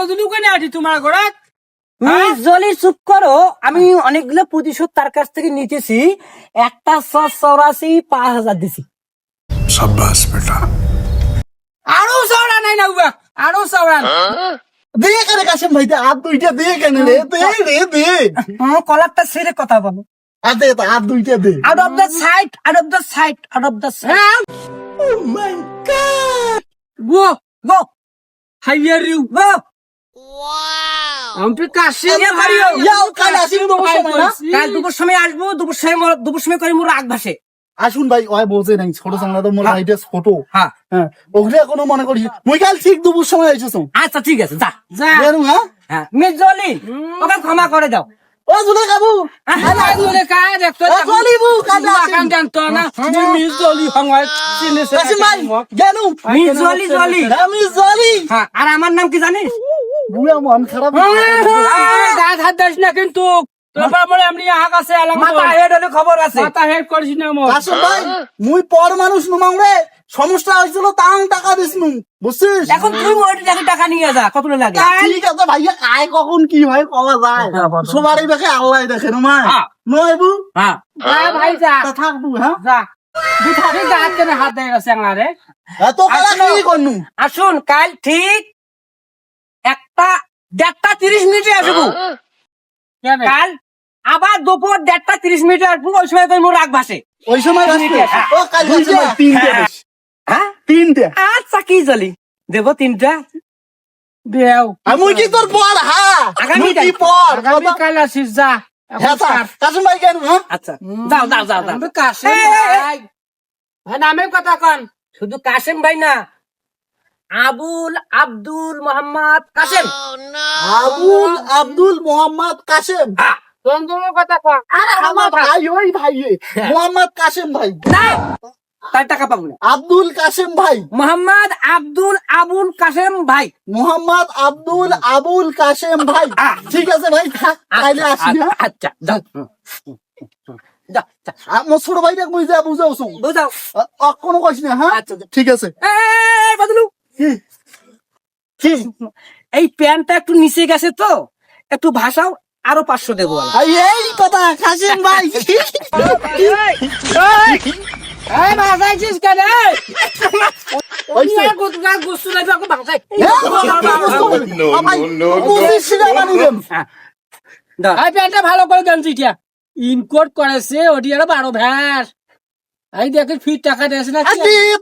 খোঁজ লুকানি আছি তোমার ঘরাত হ্যাঁ? জলি চুপ করো আমি অনেকগুলো প্রতিশোধ তার কাছ থেকে নিতেছি। একটা চৌরাশি পাঁচ হাজার দিছি। সাব্বাস বেটা। আরও চওড়া নাই না আরও চওড়া। হ্যাঁ? দিয়ে কেন কাশেম ভাই আর দুইটা দিয়ে কেন রে দে রে দে। কলারটা ছেড়ে কথা বলো। আদে আর দুইটা দে। Out of the sight out of the sight out of the sight oh my god go go higher you go কাল আসিম তো সময় না? কাল দুপুর সময় আসব দুপুর সময় দুপুর সময় করে মোর রাগ ভাসে। আসুন ভাই ওই বলছে নাই ছোট চাংলা মোর হাইটে ছোট। হ্যাঁ। হ্যাঁ ওগুলো কোনো মনে করি। মুই কাল ঠিক দুপুর সময় আইছিস আচ্ছা ঠিক আছে যা। যা। হ্যাঁ? মিস জলি ওকে ক্ষমা করে দাও। ও জুলে কাবু। আরে দেখতো কাজ। কাম জানতো না। জলি জলি জলি। আমি জলি। হ্যাঁ আর আমার নাম কি জানিস? বুয়া মন খারাপ হাত দিস না কিন্তু। তোর বলে আমি আগ আছে আলাম মাথা হেড হলে খবর আছে। মাথা হেড করিস না মোর কাশেম ভাই মুই পর মানুষ নুমাং রে সমস্যা হয়েছিল তাং টাকা দিস নু বুঝছিস? এখন তুই মোর টাকা টাকা নিয়ে যা কত লাগে? ঠিক আছে ভাইয়া আয় কখন কি হয় কওয়া যায়। সবারই দেখে আল্লাহ দেখে না হ্যাঁ। নয় বু? হ্যাঁ। ভাই যা। তা থাকব হ্যাঁ? যা। কেন হাত দেয় গেছে আসুন কাল ঠিক একটা দেড়টা তিরিশ মিনিটে আসব। কাল আবার দুপুর দেড়টা তিরিশ মিনিটে আসব ওই সময় মোর রাগ ভাসে। ওই সময়? তিনটে। হ্যাঁ। তিনটে? আচ্ছা কি জলি? দেব তিনটা? দেও। আমি কি তোর পর হ্যাঁ আগামী মুই কি কাল। পর। আগামী কাল আসিস যা। হ্যাঁ হ্যাঁ? আচ্ছা যাও যাও যাও যাও। ভাই। নামে কথা কন। শুধু কাশেম ভাই না আবুল আব্দুল মোহাম্মদ কাসেম আবুল আব্দুল মোহাম্মদ কাসেম কথা আমার ভাই ওই ভাই মোহাম্মদ কাসেম ভাই। না। তার টাকা পাবো না। আব্দুল কাসেম ভাই। মোহাম্মদ আব্দুল আবুল কাসেম ভাই। মোহাম্মদ আব্দুল আবুল কাসেম ভাই। ঠিক আছে ভাই থাক তাইলে আসি হ্যাঁ? আচ্ছা যাও। আমার ছোট ভাইটা বুঝা বুঝাও শুন। বুঝাও। কোনো কইস না হ্যাঁ? আচ্ছা। ঠিক আছে। এই, বদলু কি কি এই প্যান্টটা একটু নিচে গেছে তো একটু ভাষাও আরও পাঁচশো দেবো। এই কথা কাসেম ভাই। কেন। এই প্যান্টটা ভালো করে চিঠিয়া ইনকোট করেছে ওটি আরও বারো ভ্যাস এই দেখে ফিট টাকা দিয়েছে না?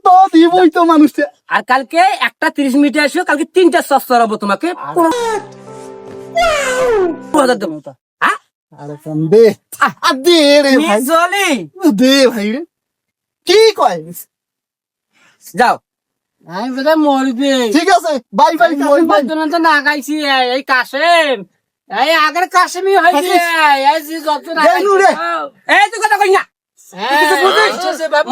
তো দিবই তো মানুষটা আর কালকে একটা তিরিশ মিনিটে আসো কালকে তিনটা সস্তা হব তোমাকে। কি কয় যাও। আমি বোধহয় মরবে। ঠিক আছে বাই বাই বাই তো না গাইছি এই কাশেম। এই আগের কাশেমই হয়েছে। এই তুই কথা কই না।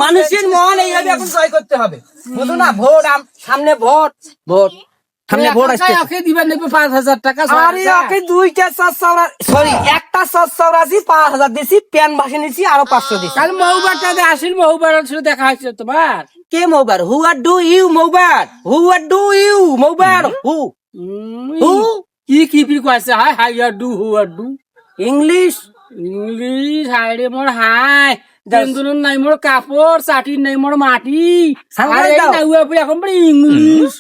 মানুষের মন এইভাবে এখন জয় করতে হবে। বুঝো না ভোট সামনে ভোট ভোট। সামনে ভোট আসছে ওকে দিবেন নেবে পাঁচ হাজার টাকা আরে ওকে দুইটা সস চৌরা সরি একটা সস চৌরাশি পাঁচ হাজার দিছি প্যান ভাসে নিছি আরও পাঁচশো দিছি। কাল মহুবারটা আসিল মহুবার ছিল দেখা হয়েছে তোমার। কে মৌবার? হু আর ডু ইউ মৌবার? হু আর ডু ইউ মৌবার? হু হু কি কি পি কইছে? Hi hi are do who are do English English hi রে মোর হাই। নাই মোর কাপড় চাটির নাই মোর মাটি সাংঘাতিক আর এই দাও। নাউয়া পড়ে এখন পড়ে ইংলিশ